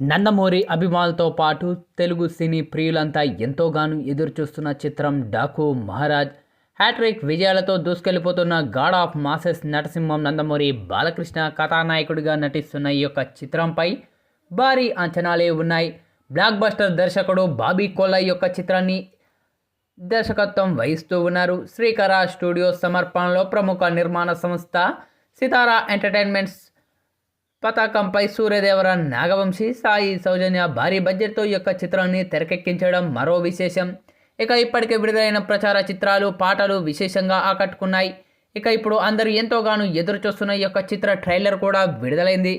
నందమూరి అభిమానులతో పాటు తెలుగు సినీ ప్రియులంతా ఎంతోగానో ఎదురుచూస్తున్న చిత్రం డాకు మహారాజ్. హ్యాట్రిక్ విజయాలతో దూసుకెళ్ళిపోతున్న god of masses Narasimham Nandamuri Balakrishna కథానాయకుడిగా నటిస్తున్న ఈ యొక్క చిత్రంపై భారీ అంచనాలే ఉన్నాయి. బ్లాక్ బస్టర్ దర్శకుడు బాబీ కోలా యొక్క చిత్రాన్ని దర్శకత్వం వహిస్తూ ఉన్నారు. శ్రీకర స్టూడియోస్ సమర్పణలో ప్రముఖ నిర్మాణ సంస్థ సితారా ఎంటర్టైన్మెంట్స్ పతాకంపై సూర్యదేవర నాగవంశీ సాయి సౌజన్య భారీ బడ్జెట్తో ఈ యొక్క చిత్రాన్ని తెరకెక్కించడం మరో విశేషం. ఇక ఇప్పటికే విడుదలైన ప్రచార చిత్రాలు పాటలు విశేషంగా ఆకట్టుకున్నాయి. ఇక ఇప్పుడు అందరూ ఎంతోగానో ఎదురు చూస్తున్న ఈ యొక్క చిత్ర ట్రైలర్ కూడా విడుదలైంది.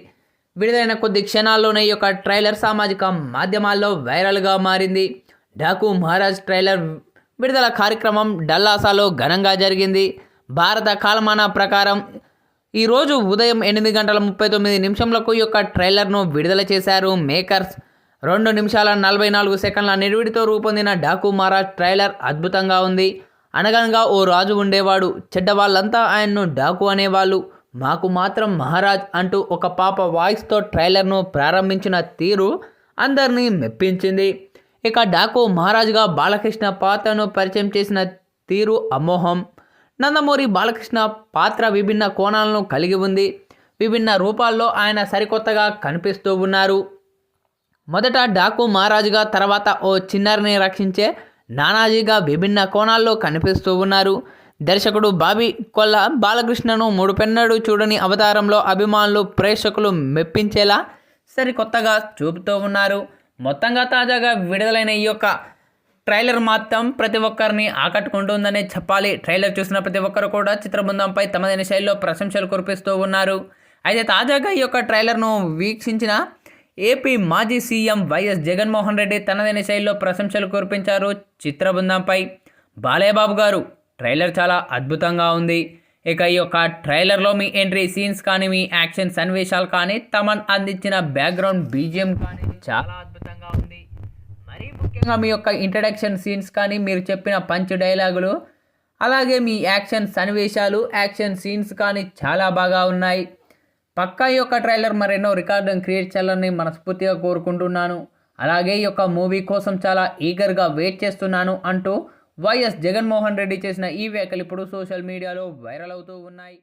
విడుదలైన కొద్ది క్షణాల్లోనే ఈ యొక్క ట్రైలర్ సామాజిక మాధ్యమాల్లో వైరల్గా మారింది. డాకు మహారాజ్ ట్రైలర్ విడుదల కార్యక్రమం డల్లాసాలో ఘనంగా జరిగింది. భారత కాలమానా ప్రకారం ఈరోజు ఉదయం ఎనిమిది గంటల ముప్పై తొమ్మిది నిమిషంలకు యొక్క ట్రైలర్ను విడుదల చేశారు మేకర్స్. రెండు నిమిషాల నలభై నాలుగు సెకండ్ల నిడివిడితో రూపొందిన డాకు మహారాజ్ ట్రైలర్ అద్భుతంగా ఉంది. అనగనగా ఓ రాజు ఉండేవాడు. చెడ్డవాళ్ళంతా ఆయన్ను డాకు అనేవాళ్ళు. మాకు మాత్రం మహారాజ్ అంటూ ఒక పాప వాయిస్తో ట్రైలర్ను ప్రారంభించిన తీరు అందరినీ మెప్పించింది. ఇక డాకు మహారాజుగా బాలకృష్ణ పాత్రను పరిచయం చేసిన తీరు అమోహం. నందమూరి బాలకృష్ణ పాత్ర విభిన్న కోణాలను కలిగి ఉంది. విభిన్న రూపాల్లో ఆయన సరికొత్తగా కనిపిస్తూ ఉన్నారు. మొదట డాకు మహారాజుగా తర్వాత ఓ చిన్నారిని రక్షించే నానాజీగా విభిన్న కోణాల్లో కనిపిస్తూ ఉన్నారు. దర్శకుడు బాబీ కొల్ల బాలకృష్ణను ముడుపెన్నడు చూడని అవతారంలో అభిమానులు ప్రేక్షకులు మెప్పించేలా సరికొత్తగా చూపుతూ ఉన్నారు. మొత్తంగా తాజాగా విడుదలైన ఈ యొక్క ట్రైలర్ మాత్రం ప్రతి ఒక్కరిని ఆకట్టుకుంటుందనే చెప్పాలి. ట్రైలర్ చూసిన ప్రతి ఒక్కరు కూడా చిత్రబృందంపై తమదైన శైలిలో ప్రశంసలు కురిపిస్తూ ఉన్నారు. అయితే తాజాగా ఈ యొక్క ట్రైలర్ను వీక్షించిన ఏపీ మాజీ సీఎం వైఎస్ జగన్మోహన్ రెడ్డి తనదైన శైలిలో ప్రశంసలు కురిపించారు చిత్రబృందంపై. బాలయ్యబాబు గారు ట్రైలర్ చాలా అద్భుతంగా ఉంది. ఇక ఈ యొక్క ట్రైలర్లో మీ ఎంట్రీ సీన్స్ కానీ మీ యాక్షన్ సన్నివేశాలు కానీ తమన్ అందించిన బ్యాక్గ్రౌండ్ బీజిఎం కానీ చాలా అద్భుతంగా ముఖ్యంగా మీ యొక్క ఇంట్రడక్షన్ సీన్స్ కానీ మీరు చెప్పిన పంచ్ డైలాగులు అలాగే మీ యాక్షన్ సన్నివేశాలు యాక్షన్ సీన్స్ కానీ చాలా బాగా ఉన్నాయి. పక్కా ఈ యొక్క ట్రైలర్ మరెన్నో రికార్డును క్రియేట్ చేయాలని మనస్ఫూర్తిగా కోరుకుంటున్నాను. అలాగే ఈ యొక్క మూవీ కోసం చాలా ఈగర్గా వెయిట్ చేస్తున్నాను అంటూ వైఎస్ జగన్మోహన్ రెడ్డి చేసిన ఈ వ్యాఖ్యలు ఇప్పుడు సోషల్ మీడియాలో వైరల్ అవుతూ ఉన్నాయి.